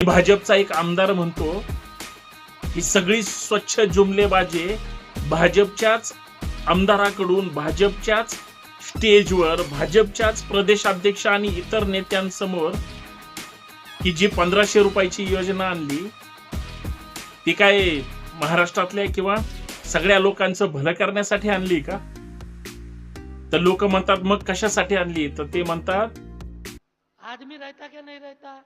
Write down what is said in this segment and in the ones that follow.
भाजपचा एक आमदार म्हणतो ही सगळी स्वच्छ जुमलेबाजी भाजपच्याच आमदाराकडून भाजपच्याच स्टेजवर भाजपच्याच प्रदेशाध्यक्ष आणि इतर नेत्यांसमोर ही जी पंधराशे रुपयाची योजना आणली ती काय महाराष्ट्रातल्या किंवा सगळ्या लोकांचं भलं करण्यासाठी आणली का? तर लोक म्हणतात मग कशासाठी आणली? तर ते म्हणतात आदमी रहता क्या नाही रहता?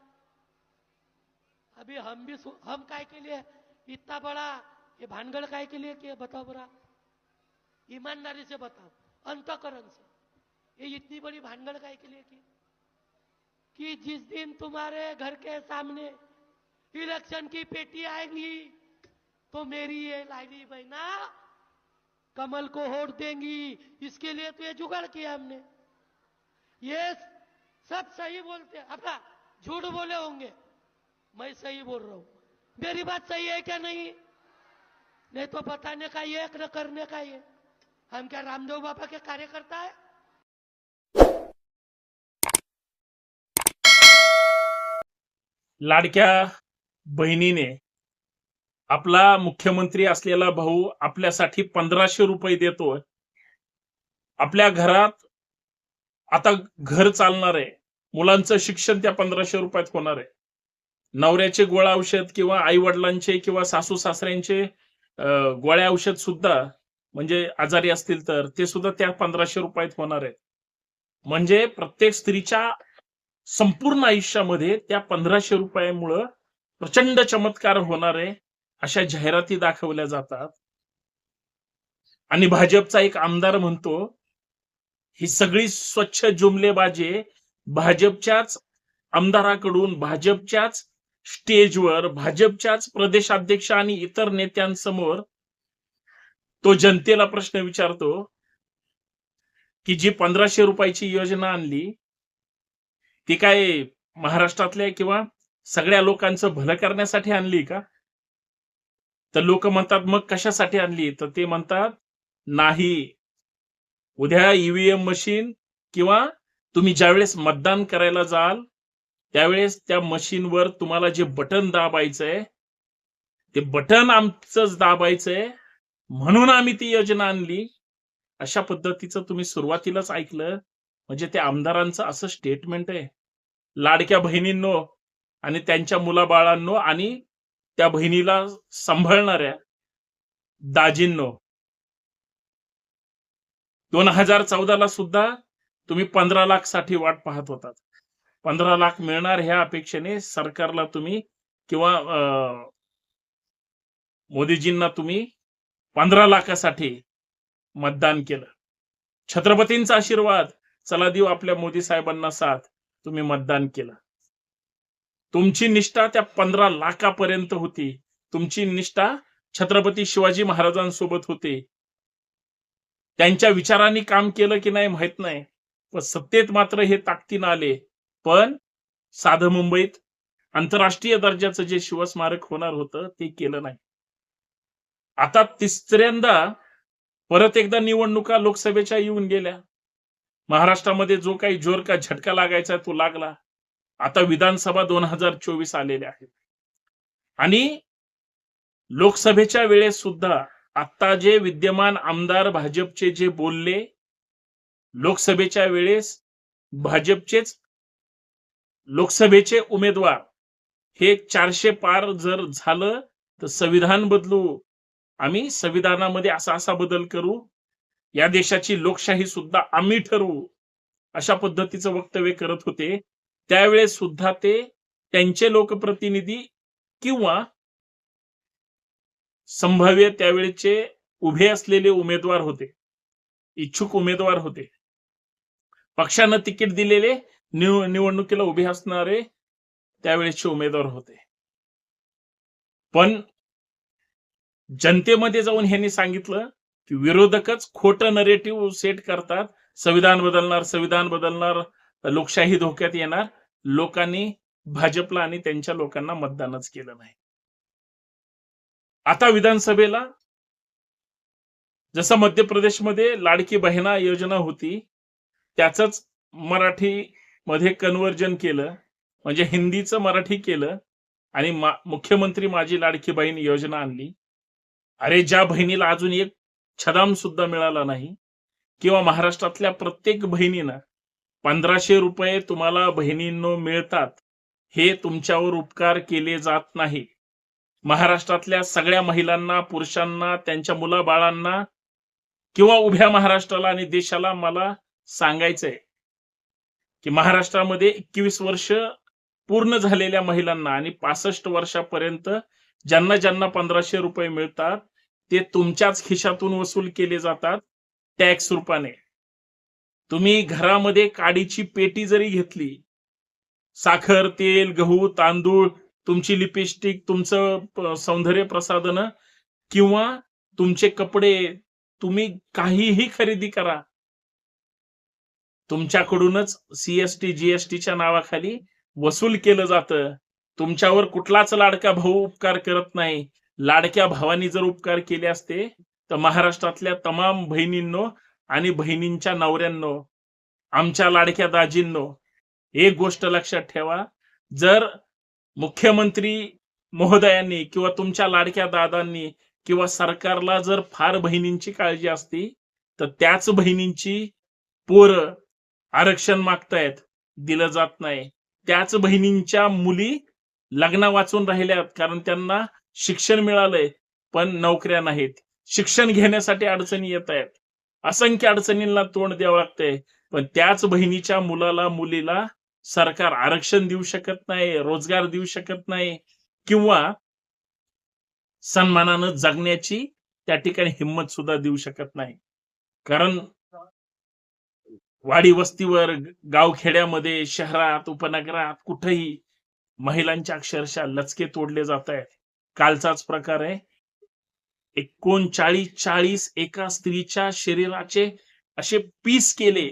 अभी हम भी हम काय के लिए? इतना बड़ा? ये भानगढ़ काय के लिए किया? बताओ बरा। ईमानदारी से बताओ। अंतकरण से। ये इतनी बड़ी भानगढ़ काय के लिए की कि जिस दिन तुम्हारे घर के सामने इलेक्शन की पेटी आएँगी तो मेरी ये लाइनी बहना कमल को वोट देंगी। इसके लिए तो ये जुगाड़ किया हमने। ये सब सही बोलते अपना झूठ बोले होंगे। मैं सही बोल रहा हूं। मेरी बात सही है क्या नहीं? नहीं तो बताने का ये न करने का ये। हम क्या रामदेव बाबा के कार्यकर्ता है? लाडक्या बहिणीने आपला मुख्यमंत्री असलेला भाऊ आपल्यासाठी पंधराशे रुपये देतोय. आपल्या घरात आता घर चालणार आहे. मुलांचं शिक्षण त्या पंधराशे रुपयात होणार आहे. नवऱ्याचे गोळा औषध किंवा आई वडिलांचे किंवा सासू सासऱ्यांचे गोळ्या औषध सुद्धा म्हणजे आजारी असतील तर ते सुद्धा त्या पंधराशे रुपयात होणार आहेत. म्हणजे प्रत्येक स्त्रीच्या संपूर्ण आयुष्यामध्ये त्या पंधराशे रुपयामुळं प्रचंड चमत्कार होणार आहे अशा जाहिराती दाखवल्या जातात. आणि भाजपचा एक आमदार म्हणतो ही सगळी स्वच्छ जुमलेबाजी भाजपच्याच आमदाराकडून भाजपच्याच स्टेजवर भाजपच्याच प्रदेशाध्यक्ष आणि इतर नेत्यांसमोर तो जनतेला प्रश्न विचारतो की जी पंधराशे रुपयाची योजना आणली ती काय महाराष्ट्रातल्या किंवा सगळ्या लोकांचं भलं करण्यासाठी आणली का? तर लोक म्हणतात मग कशासाठी आणली? तर ते म्हणतात नाही उद्या ईव्हीएम मशीन किंवा तुम्ही ज्यावेळेस मतदान करायला जाल त्यावेळेस त्या मशीनवर तुम्हाला जे बटन दाबायचंय ते बटन आमचंच दाबायचंय म्हणून आम्ही ती योजना आणली. अशा पद्धतीचं तुम्ही सुरुवातीलाच ऐकलं म्हणजे ते आमदारांचं असं स्टेटमेंट आहे. लाडक्या बहिणींनो आणि त्यांच्या मुलाबाळांनो आणि त्या बहिणीला सांभाळणाऱ्या दाजींनो. दोन हजार चौदाला सुद्धा तुम्ही पंधरा लाखसाठी वाट पाहत होतात. पंधरा लाख मिळणार ह्या अपेक्षेने सरकारला तुम्ही किंवा अं, मोदीजींना तुम्ही पंधरा लाखासाठी मतदान केलं. छत्रपतींचा आशीर्वाद. चला देऊ आपल्या मोदी साहेबांना साथ. तुम्ही मतदान केलं. तुमची निष्ठा त्या पंधरा लाखापर्यंत होती. तुमची निष्ठा छत्रपती शिवाजी महाराजांसोबत होती. त्यांच्या विचारांनी काम केलं की नाही माहीत नाही. पण सत्तेत मात्र हे ताकदीनं आले. पण साधं मुंबईत आंतरराष्ट्रीय दर्जाचं जे शिवस्मारक होणार होतं ते केलं नाही. आता तिसऱ्यांदा परत एकदा निवडणुका लोकसभेच्या येऊन गेल्या. महाराष्ट्रामध्ये जो काही जोर का झटका लागायचा तो लागला. आता विधानसभा दोन हजार चोवीस आलेल्या आहेत. आणि लोकसभेच्या वेळेस सुद्धा आता जे विद्यमान आमदार भाजपचे जे बोलले लोकसभेच्या वेळेस भाजपचेच लोकसभेचे उमेदवार हे चारशे पार जर झालं तर संविधान बदलू. आम्ही संविधानामध्ये असा असा बदल करू. या देशाची लोकशाही सुद्धा आम्ही ठरवू अशा पद्धतीचं वक्तव्य करत होते. त्यावेळेस सुद्धा ते त्यांचे लोकप्रतिनिधी किंवा संभाव्य त्यावेळेचे उभे असलेले उमेदवार होते इच्छुक उमेदवार होते. पक्षानं तिकीट दिलेले निव निवडणुकीला उभे असणारे त्यावेळेचे उमेदवार होते. पण जनतेमध्ये जाऊन ह्यांनी सांगितलं की विरोधकच खोटं नरेटिव्ह सेट करतात. संविधान बदलणार संविधान बदलणार लोकशाही धोक्यात येणार. लोकांनी भाजपला आणि त्यांच्या लोकांना मतदानच केलं नाही. आता विधानसभेला जसं मध्य प्रदेशमध्ये लाडकी बहिणा योजना होती त्याच मराठी मध्ये कन्वर्जन केलं म्हणजे हिंदीचं मराठी केलं आणि मा- मुख्यमंत्री माझी लाडकी बहीण योजना आणली. अरे ज्या बहिणीला अजून एक छदाम सुद्धा मिळाला नाही किंवा महाराष्ट्रातल्या प्रत्येक बहिणीनं पंधराशे रुपये तुम्हाला बहिणींनो मिळतात हे तुमच्यावर उपकार केले जात नाही. महाराष्ट्रातल्या सगळ्या महिलांना पुरुषांना त्यांच्या मुलाबाळांना किंवा उभ्या महाराष्ट्राला आणि देशाला मला सांगायचंय की महाराष्ट्रामध्ये एकवीस वर्ष पूर्ण झालेल्या महिलांना आणि पासष्ट वर्षापर्यंत ज्यांना ज्यांना पंधराशे रुपये मिळतात ते तुमच्याच खिशातून वसूल केले जातात टॅक्स रूपाने. तुम्ही घरामध्ये काडीची पेटी जरी घेतली साखर तेल गहू तांदूळ तुमची लिपस्टिक तुमचं सौंदर्य प्रसाधन किंवा तुमचे कपडे तुम्ही काहीही खरेदी करा तुमच्याकडूनच सीएसटी जीएसटीच्या नावाखाली वसूल केलं जातं. तुमच्यावर कुठलाच लाडका भाऊ उपकार करत नाही. लाडक्या भावानी जर उपकार केले असते तर महाराष्ट्रातल्या तमाम बहिणींनो आणि बहिणींच्या नवऱ्यांनो आमच्या लाडक्या दाजींनो एक गोष्ट लक्षात ठेवा. जर मुख्यमंत्री महोदयांनी किंवा तुमच्या लाडक्या दादांनी किंवा सरकारला जर फार बहिणींची काळजी असती तर त्याच बहिणींची पोरं आरक्षण मागतायत दिलं जात नाही. त्याच बहिणींच्या मुली लग्न वाचून राहिल्यात कारण त्यांना शिक्षण मिळालंय पण नोकऱ्या नाहीत. शिक्षण घेण्यासाठी अडचणी येत आहेत असंख्य अडचणींना तोंड द्यावं लागतंय. पण त्याच बहिणीच्या मुलाला मुलीला सरकार आरक्षण देऊ शकत नाही रोजगार देऊ शकत नाही किंवा सन्मानानं जगण्याची त्या ठिकाणी हिंमत सुद्धा देऊ शकत नाही. कारण वाडी वस्तीवर गावखेड्यामध्ये शहरात उपनगरात कुठेही महिलांच्या अक्षरशः लचके तोडले जात आहेत. कालचाच प्रकार आहे. एकोणचाळीस चाळीस एका स्त्रीच्या शरीराचे असे पीस केले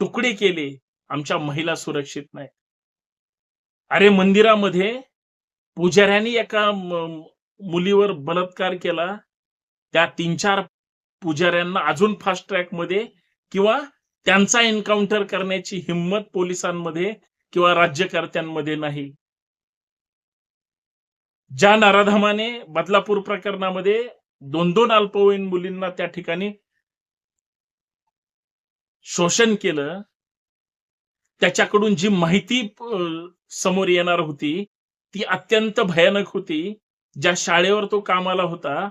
तुकडे केले आमच्या महिला सुरक्षित नाही अरे मंदिरामध्ये पुजाऱ्यांनी एका मुलीवर बलात्कार केला. त्या तीन चार पुजाऱ्यांना अजून फास्ट ट्रॅकमध्ये किंवा त्यांचा एन्काउंटर करण्याची हिंमत पोलिसांमध्ये किंवा राज्यकर्त्यांमध्ये नाही. ज्या नाराधामाने बदलापूर प्रकरणामध्ये दोन दोन अल्पवयीन मुलींना त्या ठिकाणी शोषण केलं त्याच्याकडून जी माहिती समोर येणार होती ती अत्यंत भयानक होती. ज्या शाळेवर तो कामाला होता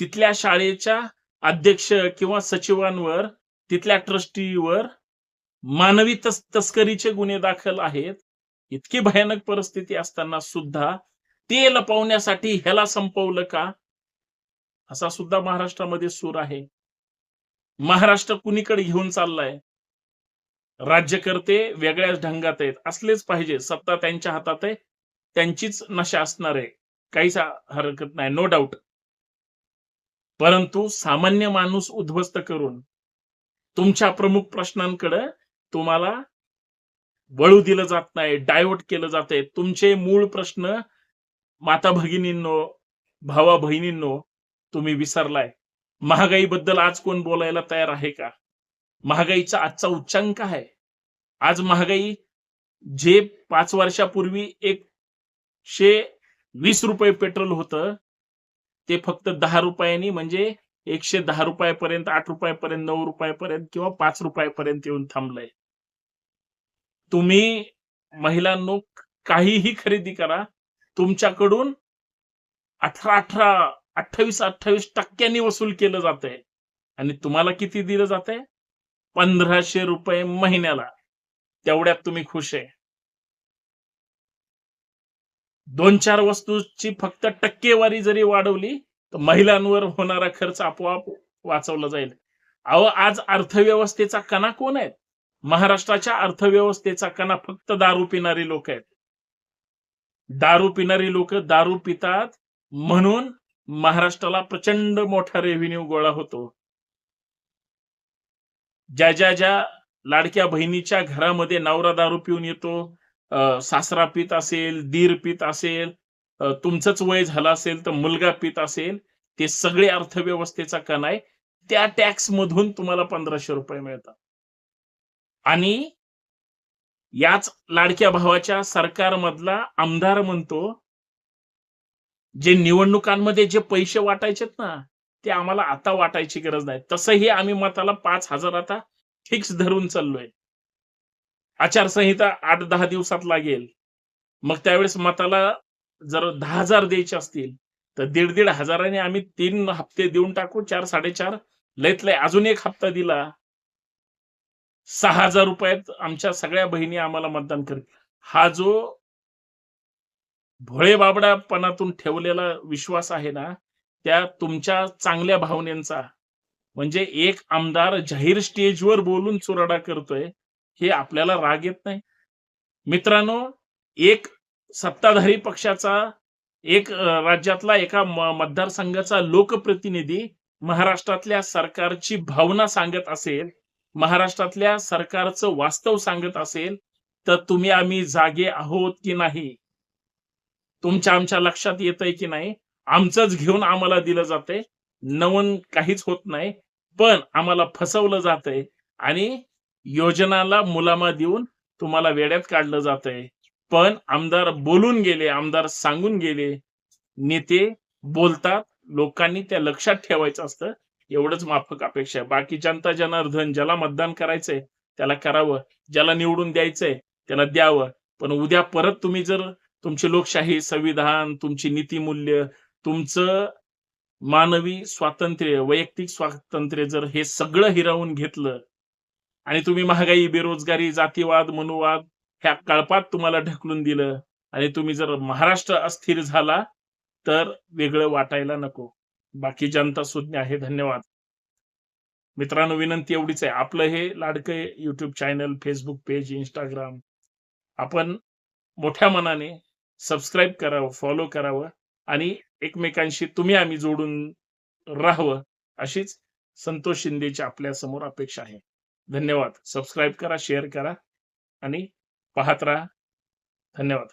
तिथल्या शाळेच्या अध्यक्ष किंवा सचिवांवर तिथल्या ट्रस्टीवर मानवी तस तस्करीचे गुन्हे दाखल आहेत. इतकी भयानक परिस्थिती असताना सुद्धा ते लपवण्यासाठी ह्याला संपवलं का? असा सुद्धा महाराष्ट्रामध्ये सूर आहे. महाराष्ट्र कुणीकडे घेऊन चाललाय? राज्यकर्ते वेगळ्याच ढंगात आहेत. असलेच पाहिजे. सत्ता त्यांच्या हातात आहे. त्यांचीच नशा असणार आहे. काहीच हरकत नाही. नो डाऊट परंतु सामान्य माणूस उद्ध्वस्त करून तुमच्या प्रमुख प्रश्नांकडे तुम्हाला वळू दिलं जात नाही डायव्हर्ट केलं जाते तुमचे मूळ प्रश्न माता भगिनींनो भावा बहिणींनो तुम्ही विसरलाय. महागाईबद्दल आज कोण बोलायला तयार आहे का? महागाईचा आजचा उच्चांक आहे. आज महागाई जे पाच वर्षापूर्वी एकशे वीस रुपये पेट्रोल होतं ते फक्त दहा रुपयांनी म्हणजे एकशे दहा रुपयापर्यंत आठ रुपयापर्यंत नऊ रुपयापर्यंत किंवा पाच रुपयापर्यंत येऊन थांबलंय. तुम्ही महिलांनो काहीही खरेदी करा. तुमच्याकडून अठरा अठरा अठ्ठावीस अठ्ठावीस टक्क्यांनी वसूल केलं जात आहे आणि तुम्हाला किती दिलं जात आहे पंधराशे रुपये महिन्याला. तेवढ्यात तुम्ही खुश आहे. दोन चार वस्तूची फक्त टक्केवारी जरी वाढवली तर महिलांवर होणारा खर्च आपोआप वाचवला जाईल. अहो आज अर्थव्यवस्थेचा कणा कोण आहेत? महाराष्ट्राच्या अर्थव्यवस्थेचा कणा फक्त दारू पिणारी लोक आहेत. दारू पिणारी लोक दारू पितात म्हणून महाराष्ट्राला प्रचंड मोठा रेव्हेन्यू गोळा होतो. ज्या ज्या ज्या लाडक्या बहिणीच्या घरामध्ये नवरा दारू पिऊन येतो सासरा पित असेल दीर पित असेल तुमचंच वय झालं असेल तर मुलगा पित असेल ते सगळे अर्थव्यवस्थेचा कण आहे त्या टॅक्स मधून तुम्हाला पंधराशे रुपये मिळतात. आणि याच लाडक्या भावाच्या सरकारमधला आमदार म्हणतो जे निवडणुकांमध्ये जे पैसे वाटायचेत ना ते आम्हाला आता वाटायची गरज नाही. तसंही आम्ही मताला पाच हजार आता फिक्स धरून चाललोय. आचारसंहिता आठ दहा दिवसात लागेल. मग त्यावेळेस मताला जर दहा हजार द्यायचे असतील तर दीड दीड हजाराने आम्ही तीन हप्ते देऊन टाकू चार साडेचार. लयत लय अजून एक हप्ता दिला. सहा हजार रुपयात आमच्या सगळ्या बहिणी आम्हाला मतदान करतील. हा जो भोळे बाबडापणातून ठेवलेला विश्वास आहे ना त्या तुमच्या चांगल्या भावनेचा. म्हणजे एक आमदार जाहीर स्टेजवर बोलून चुराडा करतोय हे आपल्याला राग येत नाही. मित्रांनो एक सत्ताधारी पक्षाचा एक राज्यातला एका मतदारसंघाचा लोकप्रतिनिधी महाराष्ट्रातल्या सरकारची भावना सांगत असेल महाराष्ट्रातल्या सरकारचं वास्तव सांगत असेल तर तुम्ही आम्ही जागे आहोत की नाही? तुमच्या आमच्या लक्षात येतंय की नाही? आमचंच घेऊन आम्हाला दिलं जातंय. नवन काहीच होत नाही पण आम्हाला फसवलं जातंय आणि योजनाला मुलामा देऊन तुम्हाला वेड्यात काढलं जातंय. पण आमदार बोलून गेले आमदार सांगून गेले नेते बोलतात लोकांनी त्या लक्षात ठेवायचं असतं एवढंच माफक अपेक्षा आहे. बाकी जनता जनार्दन ज्याला मतदान करायचंय त्याला करावं ज्याला निवडून द्यायचंय त्याला द्यावं. पण उद्या परत तुम्ही जर तुमची लोकशाही संविधान तुमची नीतिमूल्य तुमचं मानवी स्वातंत्र्य वैयक्तिक स्वातंत्र्य जर हे सगळं हिरावून घेतलं आणि तुम्ही महागाई बेरोजगारी जातीवाद मनुवाद ह्या कळपात तुम्हाला ढकलून दिलं आणि तुम्ही जर महाराष्ट्र अस्थिर झाला तर वेगळं वाटायला नको. बाकी जनता सुज्ञ आहे. धन्यवाद. मित्रांनो विनंती एवढीच आहे. आपलं हे लाडकं YouTube channel Facebook page Instagram आपण मोठ्या मनाने सबस्क्राईब करावं फॉलो करावं आणि एकमेकांशी तुम्ही आम्ही जोडून राहावं अशीच संतोष शिंदेची आपल्यासमोर अपेक्षा आहे. धन्यवाद. सबस्क्राईब करा शेअर करा आणि पाहत राहा. धन्यवाद.